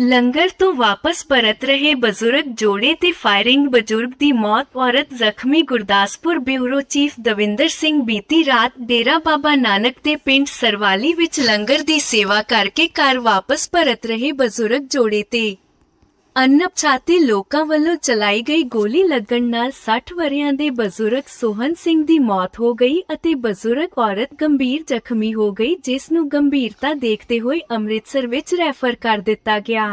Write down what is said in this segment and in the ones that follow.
ਲੰਗਰ ਤੋਂ ਵਾਪਸ ਪਰਤ ਰਹੇ ਬਜ਼ੁਰਗ ਜੋੜੇ ਤੇ ਫਾਇਰਿੰਗ ਬਜ਼ੁਰਗ ਦੀ ਮੌਤ, ਔਰਤ ਜ਼ਖਮੀ ਗੁਰਦਾਸਪੁਰ ਬਿਊਰੋ ਚੀਫ ਦਵਿੰਦਰ ਸਿੰਘ ਬੀਤੀ ਰਾਤ ਡੇਰਾ ਬਾਬਾ ਨਾਨਕ ਦੇ ਪਿੰਡ ਸਰਵਾਲੀ ਵਿੱਚ ਲੰਗਰ ਦੀ ਸੇਵਾ ਕਰਕੇ ਘਰ ਵਾਪਸ ਪਰਤ ਰਹੇ ਬਜ਼ੁਰਗ ਜੋੜੇ ਤੇ। ਅਨਪਛਾਤੇ ਲੋਕਾਂ ਵੱਲੋਂ ਚਲਾਈ ਗਈ ਗੋਲੀ ਲੱਗਣ ਨਾਲ 60 ਵਰਿਆਂ ਦੇ ਬਜ਼ੁਰਗ ਸੋਹਨ ਸਿੰਘ ਦੀ ਮੌਤ ਹੋ ਗਈ ਅਤੇ ਬਜ਼ੁਰਗ ਔਰਤ ਗੰਭੀਰ ਜ਼ਖਮੀ ਹੋ ਗਈ, ਜਿਸ ਨੂੰ ਗੰਭੀਰਤਾ ਦੇਖਦੇ ਹੋਏ ਅੰਮ੍ਰਿਤਸਰ ਵਿੱਚ ਰੈਫਰ ਕਰ ਦਿੱਤਾ ਗਿਆ।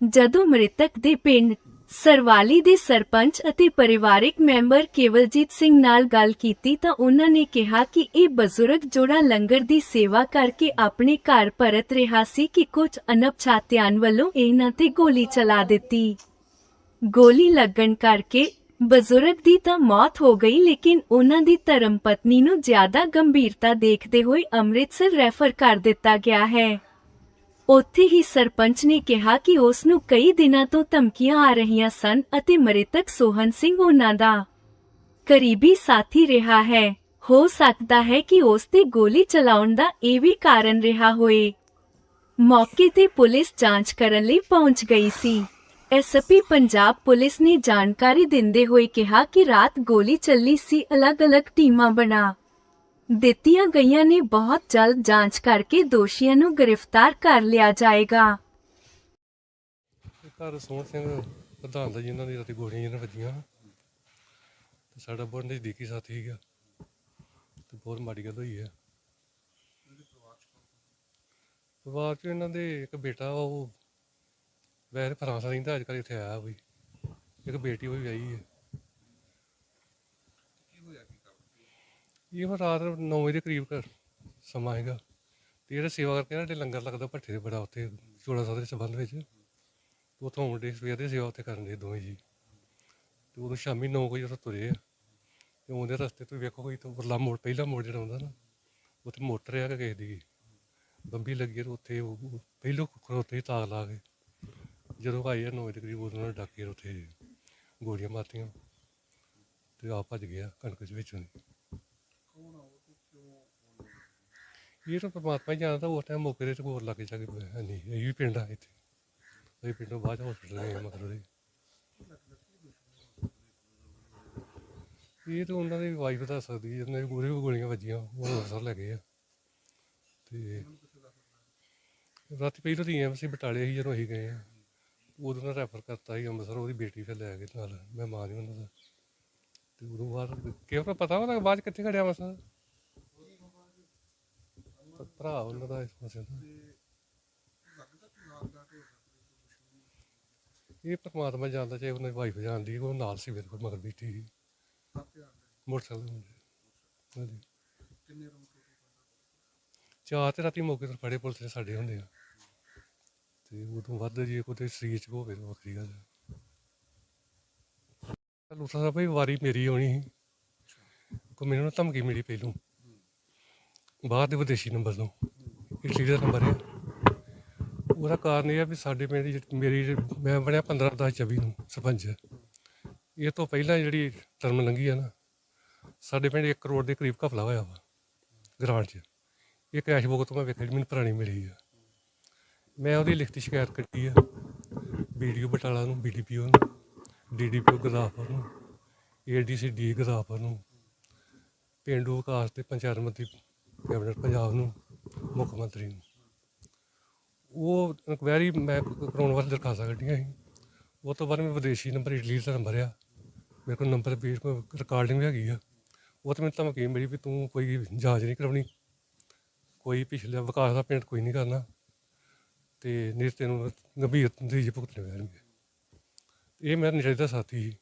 ਜਦੋਂ ਮ੍ਰਿਤਕ ਦੇ ਪਿੰਡ ਸਰਵਾਲੀ ਦੇ ਸਰਪੰਚ ਅਤੇ ਪਰਿਵਾਰਿਕ ਮੈਂਬਰ ਕੇਵਲਜੀਤ ਸਿੰਘ ਨਾਲ ਗੱਲ ਕੀਤੀ ਤਾਂ ਉਹਨਾਂ ਨੇ ਕਿਹਾ ਕਿ ਇਹ ਬਜ਼ੁਰਗ ਜੋੜਾ ਲੰਗਰ ਦੀ ਸੇਵਾ ਕਰਕੇ ਆਪਣੇ ਘਰ ਪਰਤ ਰਿਹਾ ਸੀ ਕਿ ਕੁਝ ਅਣਪਛਾਤਿਆਂ ਵੱਲੋਂ ਇਹਨਾਂ ਤੇ ਗੋਲੀ ਚਲਾ ਦਿੱਤੀ। ਗੋਲੀ ਲੱਗਣ ਕਰਕੇ ਬਜ਼ੁਰਗ ਦੀ ਤਾਂ ਮੌਤ ਹੋ ਗਈ, ਲੇਕਿਨ ਉਹਨਾਂ ਦੀ ਧਰਮ ਪਤਨੀ ਨੂੰ ਜ਼ਿਆਦਾ ਗੰਭੀਰਤਾ ਦੇਖਦੇ ਹੋਏ ਅੰਮ੍ਰਿਤਸਰ ਰੈਫਰ ਕਰ ਦਿੱਤਾ ਗਿਆ ਹੈ। ਉੱਥੇ ਹੀ ਸਰਪੰਚ ਨੇ ਕਿਹਾ ਕਿ ਉਸ ਨੂੰ ਕਈ ਦਿਨਾਂ ਤੋਂ ਧਮਕੀਆਂ ਆ ਰਹੀਆਂ ਸਨ ਅਤੇ ਮ੍ਰਿਤਕ ਸੋਹਨ ਸਿੰਘ ਉਹਨਾਂ ਦਾ ਕਰੀਬੀ ਸਾਥੀ ਰਿਹਾ ਹੈ। ਹੋ ਸਕਦਾ ਹੈ ਕਿ ਉਸ ਤੇ ਗੋਲੀ ਚਲਾਉਣ ਦਾ ਇਹ ਵੀ ਕਾਰਨ ਰਿਹਾ ਹੋਏ। ਮੌਕੇ ਤੇ ਪੁਲਿਸ ਜਾਂਚ ਕਰਨ ਲਈ ਪਹੁੰਚ ਗਈ ਸੀ। ਐਸਪੀ ਪੰਜਾਬ ਪੁਲਿਸ ਨੇ ਜਾਣਕਾਰੀ ਦਿੰਦੇ ਹੋਏ ਕਿਹਾ ਕਿ ਰਾਤ ਗੋਲੀ ਚੱਲੀ ਸੀ, ਅਲੱਗ-ਅਲੱਗ ਟੀਮਾਂ ਬਣਾ ਦਿੱਤੀਆਂ ਗਈਆਂ ਨੇ ਬਹੁਤ ਜਲਦ ਜਾਂਚ ਕਰਕੇ ਦੋਸ਼ੀਆਂ ਨੂੰ ਗ੍ਰਿਫਤਾਰ ਕਰ ਲਿਆ ਜਾਏਗਾ। ਇਹ ਘਰ ਸੋਹਣ ਸਿੰਘ ਪ੍ਰਧਾਨ ਦਾ ਜਿਨ੍ਹਾਂ ਦੀ ਰਾਤੀ ਗੋਲੀਆਂ ਜਿਹਨਾਂ ਵੱਜੀਆਂ ਤੇ ਸਾਡਾ ਬਹੁਤ ਨਜ਼ਦੀਕੀ ਸਾਥੀ ਸੀਗਾ। ਤੇ ਬਹੁਤ ਮਾੜੀ ਗੱਲ ਹੋਈ ਹੈ। ਪਰਿਵਾਰ ਚ ਇਹਨਾਂ ਦੇ ਇੱਕ ਬੇਟਾ ਵਾ ਉਹ ਵੈਸੇ ਫਰਾਂਸ ਰਹਿੰਦਾ, ਅੱਜ ਕੱਲ੍ਹ ਇੱਥੇ ਆਇਆ ਵੀ ਇੱਕ ਬੇਟੀ ਉਹ ਵਿਆਹੀ ਹੈ। ਇਹ ਹੁਣ ਰਾਤ 9 ਵਜੇ ਦੇ ਕਰੀਬ ਕਰ ਸਮਾਂ ਹੈਗਾ। ਤੇ ਇਹਦਾ ਸੇਵਾ ਕਰਕੇ ਨਾ ਸਾਡੇ ਲੰਗਰ ਲੱਗਦਾ ਭੱਠੇ ਦੇ ਬੜਾ ਉੱਥੇ, ਚੋੜਾ ਸਾਹਿਬ ਦੇ ਸੰਬੰਧ ਵਿੱਚ। ਉਥੋਂ ਮੁੰਡੇ ਸਵੇਰ ਦੀ ਸੇਵਾ ਉੱਥੇ ਕਰਨ ਦੇ ਦੋਵੇਂ ਜੀ। ਤੇ ਉਦੋਂ ਸ਼ਾਮੀ 9 ਵਜੇ ਤੋਂ ਤੁਰੇ ਆ। ਤੇ ਉਹਦੇ ਰਸਤੇ ਤੋਂ ਵੇਖੋ ਕੋਈ ਤੋਂ ਉਰਲਾ ਮੋੜ, ਪਹਿਲਾ ਮੋੜ ਜਿਹੜਾ ਆਉਂਦਾ ਨਾ, ਉੱਥੇ ਮੋਟਰ ਆ ਕੇ ਕਿਸੇ ਦੀ ਬੰਬੀ ਲੱਗੀ ਤੇ ਉੱਥੇ ਉਹ ਉਹ ਖੜੋਤੇ ਹੀ ਤਾਕ ਲਾ ਕੇ, ਜਦੋਂ ਆਈ ਆ 9 ਵਜੇ ਦੇ ਕਰੀਬ ਉਦੋਂ ਉਹਨਾਂ ਨੇ ਡਾਕੇ ਉੱਥੇ ਗੋਲੀਆਂ ਮਾਰਤੀਆਂ। ਤੇ ਆ ਭੱਜ ਗਿਆ ਕਣਕ ਦੇ ਵਿੱਚੋਂ ਦੀ ਇਹ ਤਾਂ ਪਰਮਾਤਮਾ ਹੀ ਜਾਣਦਾ, ਉਸ ਟਾਈਮ ਮੌਕੇ ਤੇ ਹੋਰ ਲੱਗ ਜਾ ਕੇ ਹੈ ਨਹੀਂ, ਇਹ ਵੀ ਪਿੰਡ ਆ ਇੱਥੇ। ਇਹ ਪਿੰਡੋਂ ਬਾਅਦ ਹਸਪੀਟਲ ਗਏ ਆ ਦੇ ਇਹ। ਤਾਂ ਉਹਨਾਂ ਦੀ ਵਾਈਫ ਦੱਸ ਸਕਦੀ ਹੈ ਉਹਨਾਂ ਦੀ ਗੋਲੀਆਂ ਵੱਜੀਆਂ, ਉਹ ਅੰਮ੍ਰਿਤਸਰ ਲੈ ਗਏ ਆ। ਤੇ ਰਾਤੀ ਪਹਿਲਾਂ ਤਾਂ ਐਮਸੀ ਬਟਾਲੇ ਸੀ ਜਦੋਂ ਅਸੀਂ ਗਏ ਆ, ਉਦੋਂ ਨਾਲ ਰੈਫਰ ਕਰਤਾ ਸੀ ਅੰਮ੍ਰਿਤਸਰ, ਉਹਦੀ ਬੇਟੀ ਫਿਰ ਲੈ ਕੇ ਨਾਲ, ਮੈਂ ਮਾਂ ਦੀ ਉਹਨਾਂ ਦਾ। ਤੇ ਉਦੋਂ ਬਾਅਦ ਕਿਉਂ ਪਤਾ ਉਹਦਾ ਬਾਅਦ 'ਚ ਕਿੱਥੇ ਖੜਿਆ ਮਸਾ ਭਰਾ ਉਹਨਾਂ ਦਾ ਇਸ ਪਾਸੇ ਦਾ ਇਹ ਪਰਮਾਤਮਾ ਜਾਣਦਾ ਚਾਹੇ ਉਹਨਾਂ ਦੀ ਵਾਈਫ ਜਾਣਦੀ ਉਹ ਨਾਲ ਸੀ ਮੇਰੇ ਕੋਲ ਮਗਰ ਬੈਠੀ ਸੀ। ਮੋਟਰਸਾਈਕਲ ਤੇ ਮੁੰਡੇ ਹਾਂਜੀ। ਚਾਰ ਤੇ ਰਾਤੀ ਮੌਕੇ ਤੇ ਫੜੇ ਪੁਲਿਸ ਨੇ ਸਾਡੇ ਹੁੰਦੇ ਆ। ਤੇ ਉਦੋਂ ਵੱਧ ਜੇ ਕੋਈ ਸਰੀਰ ਚ ਹੋਵੇ ਤਾਂ ਵੱਖਰੀ ਗੱਲ ਹੈ ਲੂਸਾ ਸਾਹਿਬ ਵੀ ਵਾਰੀ ਮੇਰੀ ਆਉਣੀ ਸੀ। ਕੋ ਮੈਨੂੰ ਨਾ ਧਮਕੀ ਮਿਲੀ ਪਹਿਲੋਂ। ਬਾਹਰ ਦੇ ਵਿਦੇਸ਼ੀ ਨੰਬਰ ਤੋਂ। ਇਟਲੀ ਦਾ ਨੰਬਰ ਹੈ ਉਹਦਾ ਕਾਰਨ ਇਹ ਆ ਵੀ ਸਾਡੇ ਪਿੰਡ ਦੀ ਜਿਹੜੀ- ਮੇਰੀ ਜਿਹੜੀ- ਮੈਂ ਬਣਿਆ 15 10 24 ਨੂੰ ਸਰਪੰਚ। ਇਹ ਤੋਂ ਪਹਿਲਾਂ ਜਿਹੜੀ ਟਰਮ ਲੰਘੀ ਆ ਨਾ, ਸਾਡੇ ਪਿੰਡ 1 ਕਰੋੜ ਦੇ ਕਰੀਬ ਘਪਲਾ ਹੋਇਆ ਵਾ ਗ੍ਰਾਂਟ 'ਚ। ਇਹ ਕੈਸ਼ ਬੁੱਕ ਤੋਂ ਮੈਂ ਵੇਖਿਆ ਜਿਹੜੀ ਮੈਨੂੰ ਪੁਰਾਣੀ ਮਿਲੀ ਆ। ਮੈਂ ਉਹਦੀ ਲਿਖਤੀ ਸ਼ਿਕਾਇਤ ਕੱਟੀ ਆ ਵੀਡੀਓ ਬਟਾਲਾ ਨੂੰ ਬੀਡੀਪੀਓ ਨੂੰ ਡੀਡੀਪੀਓ ਗੁਰਦਾਸਪੁਰ ਨੂੰ ਏਡੀਸੀ ਡੀ ਗੁਰਦਾਸਪੁਰ ਨੂੰ। ਪੇਂਡੂ ਵਿਕਾਸ ਤੇ ਪੰਚਾਇਤ ਮੰਤਰੀ ਕੈਬਨਿਟ ਪੰਜਾਬ ਨੂੰ, ਮੁੱਖ ਮੰਤਰੀ ਨੂੰ। ਉਹ ਇਨਕੁਆਇਰੀ ਮੈਂ ਕਰਾਉਣ ਵਾਸਤੇ ਦਰਖਾਸਤਾਂ ਕੱਢੀਆਂ ਸੀ। ਉਹ ਤੋਂ ਬਾਅਦ ਮੈਂ ਵਿਦੇਸ਼ੀ ਨੰਬਰ ਇਟਲੀ ਦਾ ਨੰਬਰ ਆ। ਮੇਰੇ ਕੋਲ ਨੰਬਰ ਵੀ ਰਿਕਾਰਡਿੰਗ ਵੀ ਹੈਗੀ ਆ। ਉਹ ਤੇ ਮੈਨੂੰ ਧਮਕੀ ਮਿਲੀ ਵੀ ਤੂੰ ਕੋਈ ਜਾਂਚ ਨਹੀਂ ਕਰਾਉਣੀ। ਕੋਈ ਪਿਛਲੇ ਵਿਕਾਸ ਦਾ ਪੇਂਟ ਕੋਈ ਨਹੀਂ ਕਰਨਾ। ਤੇ ਨਹੀਂ ਤੈਨੂੰ ਗੰਭੀਰ ਨਤੀਜੇ ਭੁਗਤਣੇ ਪੈਣਗੇ। ਇਹ ਮੇਰਾ ਨਸ਼ੇ ਦਾ ਸਾਥੀ ਸੀ।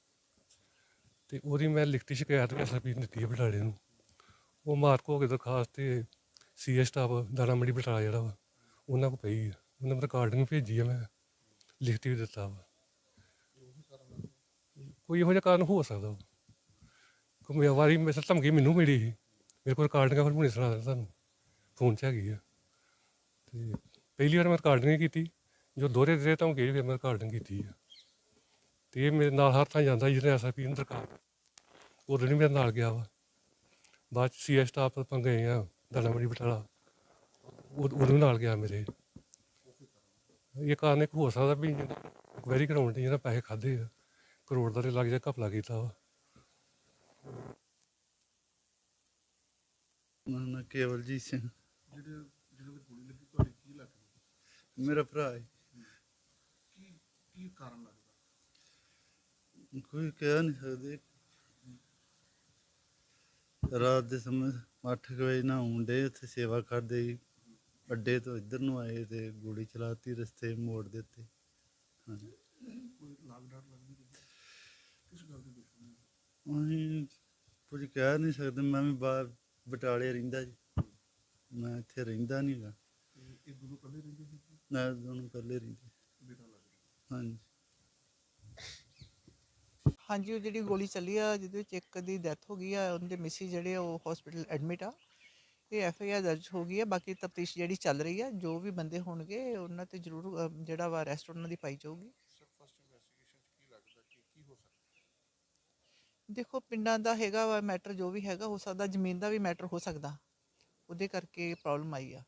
ਤੇ ਉਹਦੀ ਮੈਂ ਲਿਖਤੀ ਸ਼ਿਕਾਇਤ ਵੀ ਐਸਪੀ ਦਿੱਤੀ ਹੈ ਬਟਾਲੇ ਨੂੰ। ਉਹ ਮਾਰਕ ਹੋ ਕੇ ਦਰਖਾਸਤ ਤੇ ਸੀਏ ਸਟਾਫ ਦਾਣਾ ਮੰਡੀ ਬਟਾਲਾ ਜਿਹੜਾ ਵਾ, ਉਹਨਾਂ ਕੋ ਪਈ ਆ। ਉਹਨਾਂ ਨੇ ਰਿਕਾਰਡਿੰਗ ਭੇਜੀ ਆ ਮੈਂ ਲਿਖਤੀ ਵੀ ਦਿੱਤਾ ਵਾ। ਕੋਈ ਇਹੋ ਜਿਹਾ ਕਾਰਨ ਹੋ ਸਕਦਾ ਵਾ। ਕੋਈ ਮੇਰੀ ਵਾਰੀ ਮੇਰੇ ਧਮਕੀ ਮੈਨੂੰ ਮਿਲੀ ਸੀ। ਮੇਰੇ ਕੋਲ ਰਿਕਾਰਡਿੰਗ ਫਿਰ ਹੁਣੇ ਸੁਣਾ ਦਿੰਦਾ ਤੁਹਾਨੂੰ ਫੋਨ 'ਚ ਹੈਗੀ ਆ। ਤੇ ਪਹਿਲੀ ਵਾਰ ਮੈਂ ਰਿਕਾਰਡਿੰਗ ਨਹੀਂ ਕੀਤੀ, ਜੋ ਦੋਹਰੇ ਦੇ ਗਏ ਫਿਰ ਮੈਂ ਰਿਕਾਰਡਿੰਗ ਕੀਤੀ ਆ। ਤੇ ਇਹ ਮੇਰੇ ਨਾਲ ਹਰ ਥਾਂ ਜਾਂਦਾ ਜਿਹਨੇ ਐਸਆਈਪੀ ਨੂੰ ਦਰਕਾਰ ਉਦੋਂ ਨਹੀਂ ਮੇਰੇ ਨਾਲ ਗਿਆ ਵਾ। ਬਾਅਦ ਚ ਸੀਐਸ ਸਟਾਫ ਆਪਾਂ ਗਏ ਆ ਦਾਣਾ ਮੰਡੀ ਬਟਾਲਾ। ਉਹ- ਉਦੋਂ ਨਾਲ ਗਿਆ ਮੇਰੇ। ਇਹ ਕਾਰਨ ਇੱਕ ਹੋ ਸਕਦਾ ਵੀ ਵੈਰੀ ਗਰਾਊਂਡ ਤੇ ਜਿਹੜਾ ਪੈਸੇ ਖਾਦੇ ਆ। ਕਰੋੜ ਦਾ ਤੇ ਲੱਗ ਜਾ ਘਪਲਾ ਕੀਤਾ ਵਾ। ਨਾ ਕੇਵਲਜੀਤ ਸਿੰਘ। ਜਿਹੜੇ ਜਿਹਨਾਂ ਦੀ ਗੋਲੀ ਲੱਗੀ ਤੁਹਾਡੇ ਕੀ ਲੱਗਦਾ ਮੇਰਾ ਭਰਾ ਹੈ। ਕੀ ਕੀ ਕਾਰਨ ਲੱਗਦਾ? ਕੋਈ ਕਹਿ ਨਹੀਂ ਸਕਦੇ। ਰਾਤ ਦੇ ਸਮੇਂ 8 ਵਜੇ ਨਾ ਹੁੰਦੇ ਉੱਥੇ ਸੇਵਾ ਕਰਦੇ ਸੀ। ਅੱਡੇ ਤੋਂ ਇੱਧਰ ਨੂੰ ਆਏ ਤੇ ਗੋਲੀ ਚਲਾਤੀ ਰਸਤੇ ਮੋੜ ਦਿੱਤੇ ਹਾਂਜੀ। ਕੁਝ ਕਹਿ ਨਹੀਂ ਸਕਦੇ ਮੈਂ ਵੀ ਬਾਹਰ ਬਟਾਲੇ ਰਹਿੰਦਾ ਜੀ। ਮੈਂ ਇੱਥੇ ਰਹਿੰਦਾ ਨਹੀਂ ਗਾ। ਤੇ ਇਹ ਦੋਨੋਂ ਇਕੱਲੇ ਰਹਿੰਦੇ ਸੀ? ਮੈਂ ਦੋਨੋਂ ਇਕੱਲੇ ਰਹਿੰਦੇ। ਹਾਂਜੀ। ਹਾਂਜੀ ਉਹ ਜਿਹੜੀ ਗੋਲੀ ਚੱਲੀ ਆ ਜਿਹਦੇ ਵਿੱਚ ਇੱਕ ਦੀ ਡੈਥ ਹੋ ਗਈ ਆ ਉਹਦੇ ਮਿਸੀ ਜਿਹੜੇ ਆ ਉਹ ਹਸਪੀਟਲ ਐਡਮਿਟ ਆ। ਇਹ ਐਫ ਆਈ ਆਰ ਦਰਜ ਹੋ ਗਈ ਆ ਬਾਕੀ ਤਫਤੀਸ਼ ਜਿਹੜੀ ਚੱਲ ਰਹੀ ਆ ਜੋ ਵੀ ਬੰਦੇ ਹੋਣਗੇ ਉਹਨਾਂ ਤੇ ਜ਼ਰੂਰ ਅ, ਜਿਹੜਾ ਵਾ ਅਰੈਸਟ ਉਹਨਾਂ ਦੀ ਪਾਈ ਜਾਊਗੀ। ਦੇਖੋ ਪਿੰਡਾਂ ਦਾ ਹੈਗਾ ਵਾ ਮੈਟਰ ਜੋ ਵੀ ਹੈਗਾ ਹੋ ਸਕਦਾ ਜ਼ਮੀਨ ਦਾ ਵੀ ਮੈਟਰ ਹੋ ਸਕਦਾ। ਉਹਦੇ ਕਰਕੇ ਪ੍ਰੋਬਲਮ ਆਈ ਆ।